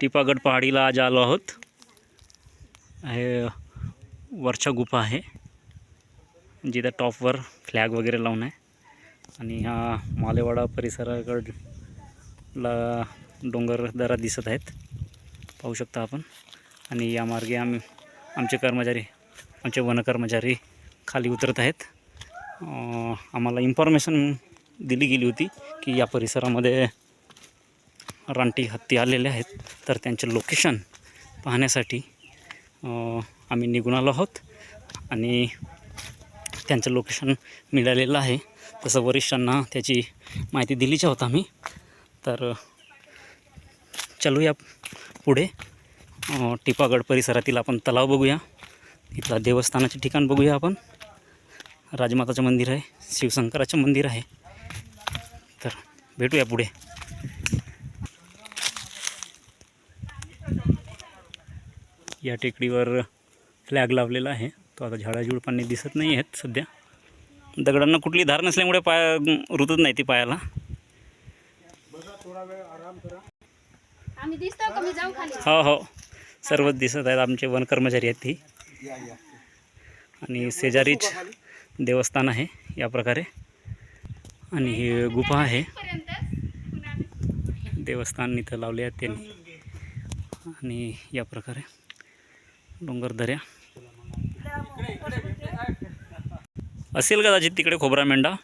टिपागड पहाडीला आज आलो आहोत. हे वरच्या गुफा आहे. जिथं टॉपवर फ्लॅग वगैरे लावून आहे. आणि हा मालेवाडा परिसराकडला डोंगर दरा दिसत आहेत. पाहू शकता आपण. आणि या मार्गे आम्ही आमचे कर्मचारी आमचे वनकर्मचारी खाली उतरत आहेत. आम्हाला इन्फॉर्मेशन दिली गेली होती की या परिसरामध्ये रानटी हत्ती आलेले आहेत. तर त्यांचे लोकेशन पाहण्यासाठी आम्ही निघून आलो आहोत. आणि त्यांचं लोकेशन मिळालेलं आहे. तसं वरिष्ठांना त्याची माहिती दिलीच आहोत आम्ही. तर चलूया पुढे. टिपागड परिसरातील आपण तलाव बघूया. इथला देवस्थानाचे ठिकाण बघूया आपण. राजमाताचं मंदिर आहे. शिवशंकराचं मंदिर आहे. तर भेटूया पुढे. या टेकडीवर फ्लॅग लावलेला आहे. तो आता झाडाझुडपांनी दिसत नाही आहेत सध्या. दगडांना कुठली धार नसल्यामुळे पाय रुतत नाही ती पायाला. हो हो. सर्वच दिसत आहेत. आमचे वन कर्मचारी आहेत ती. आणि शेजारीच देवस्थान आहे या प्रकारे. आणि ही गुफा आहे. देवस्थान इथं लावले आहेत त्यांनी. आणि या प्रकारे. डोंगर दऱ्या असेल कदाचित तिकडे खोबरा मेंढा?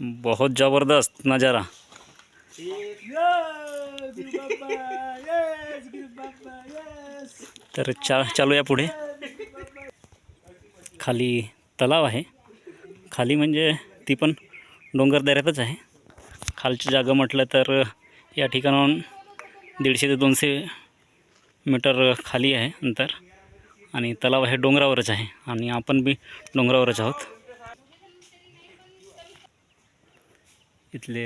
बहुत जबरदस्त नजारा. तर चा चालूया पुढे. खाली तलाव आहे. खाली म्हणजे ती पण डोंगर दऱ्यातच आहे. खालची जागा म्हटलं तर या ठिकाणाहून दीडशे ते दोनशे मीटर खाली आहे अंतर आणि तलाव हे डोंगरावरच आहे आणि आपण बी डोंगरावरच आहोत. इथले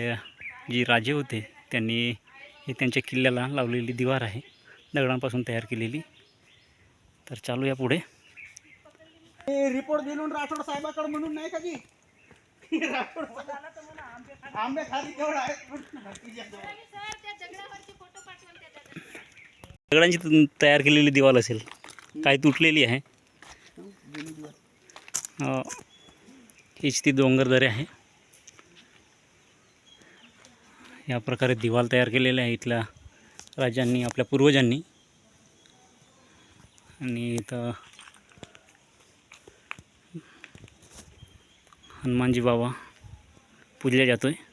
जी राजे होते त्यांनी ही त्यांच्या किल्ल्याला लावलेली दिवार आहे. दगडांपासून तयार केलेली. तर चालूया पुढे. रिपोर्ट दिलून राठोड साहेबाकडे म्हणून नाही का जी? आंबे खाली केवढा आहे? दगडांची तयार केलेली दिवाल असेल. काय तुटलेली आहे. हीच ती डोंगरदरे आहे. या प्रकारे दिवाल तयार केलेले आहे इथल्या राजांनी आपल्या पूर्वजांनी. आणि इथं हनुमानजी बाबा पूजल्या आहे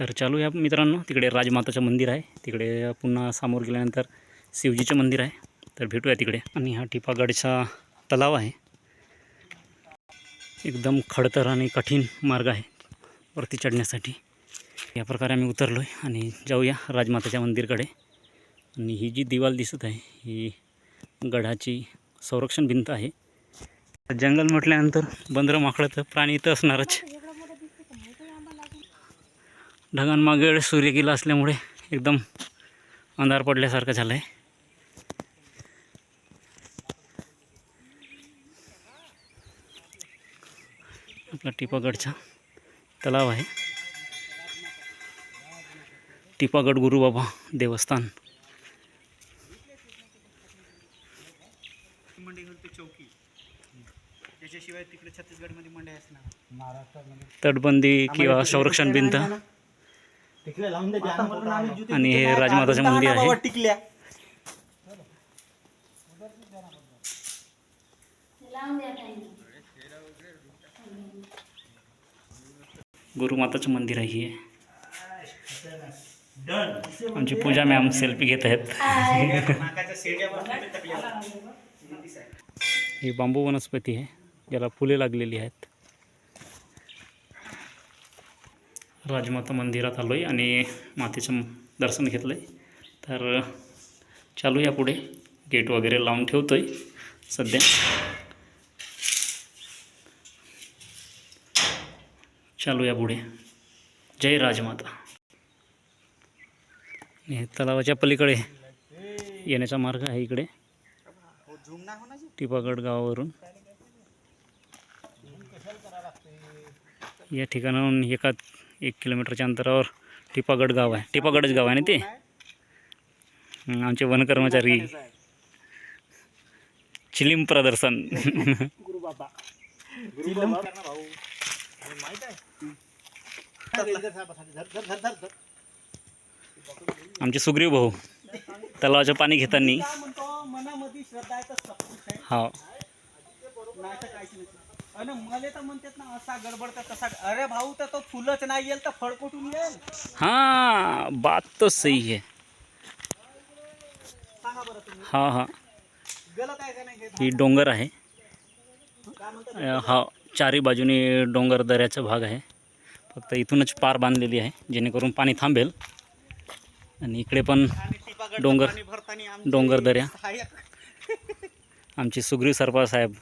तर चालू या मित्रांनो. तिकडे राजमाताचं मंदिर आहे. तिकडे पुन्हा समोर गेल्यानंतर शिवजीचं मंदिर आहे. तर भेटूया तिकडे. आणि हा टिपागडचा तलाव आहे. एकदम खडतर आणि कठीण मार्ग आहे वरती चढण्यासाठी. या प्रकारे आम्ही उतरलो आहे आणि जाऊया राजमाताच्या मंदिरकडे. आणि ही जी दिवाल दिसत आहे ही गडाची संरक्षण भिंत आहे. जंगल म्हटल्यानंतर बंदरं माकडं तर प्राणी इथं असणारच. ढगांमागे सूर्य गेला असल्यामुळे एकदम अंधार पडल्यासारखं झालं आहे आपला टिपागडचा तलाव आहे. टिपागड गुरुबाबा देवस्थान. तिकडे छत्तीसगडमध्ये तटबंदी किंवा संरक्षण भिंत आणि हे राजमाताचं मंदिर आहे. टिकल्या. गुरुमाताचं मंदिर आहे हे. आमची पूजा मॅम सेल्फी घेत आहेत. ही बांबू वनस्पती आहे ज्याला फुले लागलेली आहेत. राजमाता मंदिरात आलो आहे आणि मातेचं दर्शन घेतलं आहे तर चालू या पुढे. गेट वगैरे लावून ठेवतो आहे सध्या. चालू या पुढे. जय राजमाता. हे तलावाच्या पलीकडे येण्याचा मार्ग आहे इकडे. टिपागड गावावरून. या ठिकाणाहून एका एक किलोमीटरच्या अंतरावर टिपागड गाव आहे. टिपागडच गाव आहे ना ते? हं, आमचे वनकर्मचारी चिलिम प्रदर्शन. आमचे सुग्रीव भाऊ. तलावाचं पाणी घेताना. काय म्हणतो मनामध्ये श्रद्धा आहे तर सब कुछ आहे हा नाही तर काहीच अरे मला तर म्हणतात ना असा गडबड तर तसा अरे भाऊ तर तो फुलच नाही येईल तर फळ कुठून येईल. हाँ बात तो सही है सांगा बरं तुम्ही. हा हा. गलत आहे का नाही हे? ही डोंगर आहे. काय म्हणतात अ, हा चारी बाजूनी डोंगर दऱ्याचा भाग आहे. फक्त इथूनच पार बांधलेली आहे जेणेकरून पाणी थांबेल. आणि इकडे पण डोंगर- पाणी भरताना आमचे डोंगर दऱ्या. सहाय्यक. आमचे सुग्रीव सरपा साहेब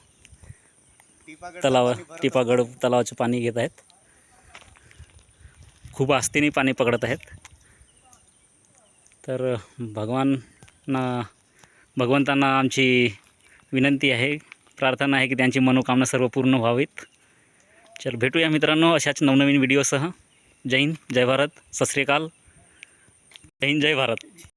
तलावा टिपागड तलावाचे पाणी घेत आहेत. खूप आस्तीने पाणी पकडत आहेत. तर भगवानना भगवंतांना आमची विनंती आहे प्रार्थना आहे की त्यांची मनोकामना सर्व पूर्ण व्हावीत. चल भेटूया मित्रांनो अशाच नवनवीन व्हिडिओसह. जय हिंद जय भारत सत श्री अकाल जय हिंद जय भारत.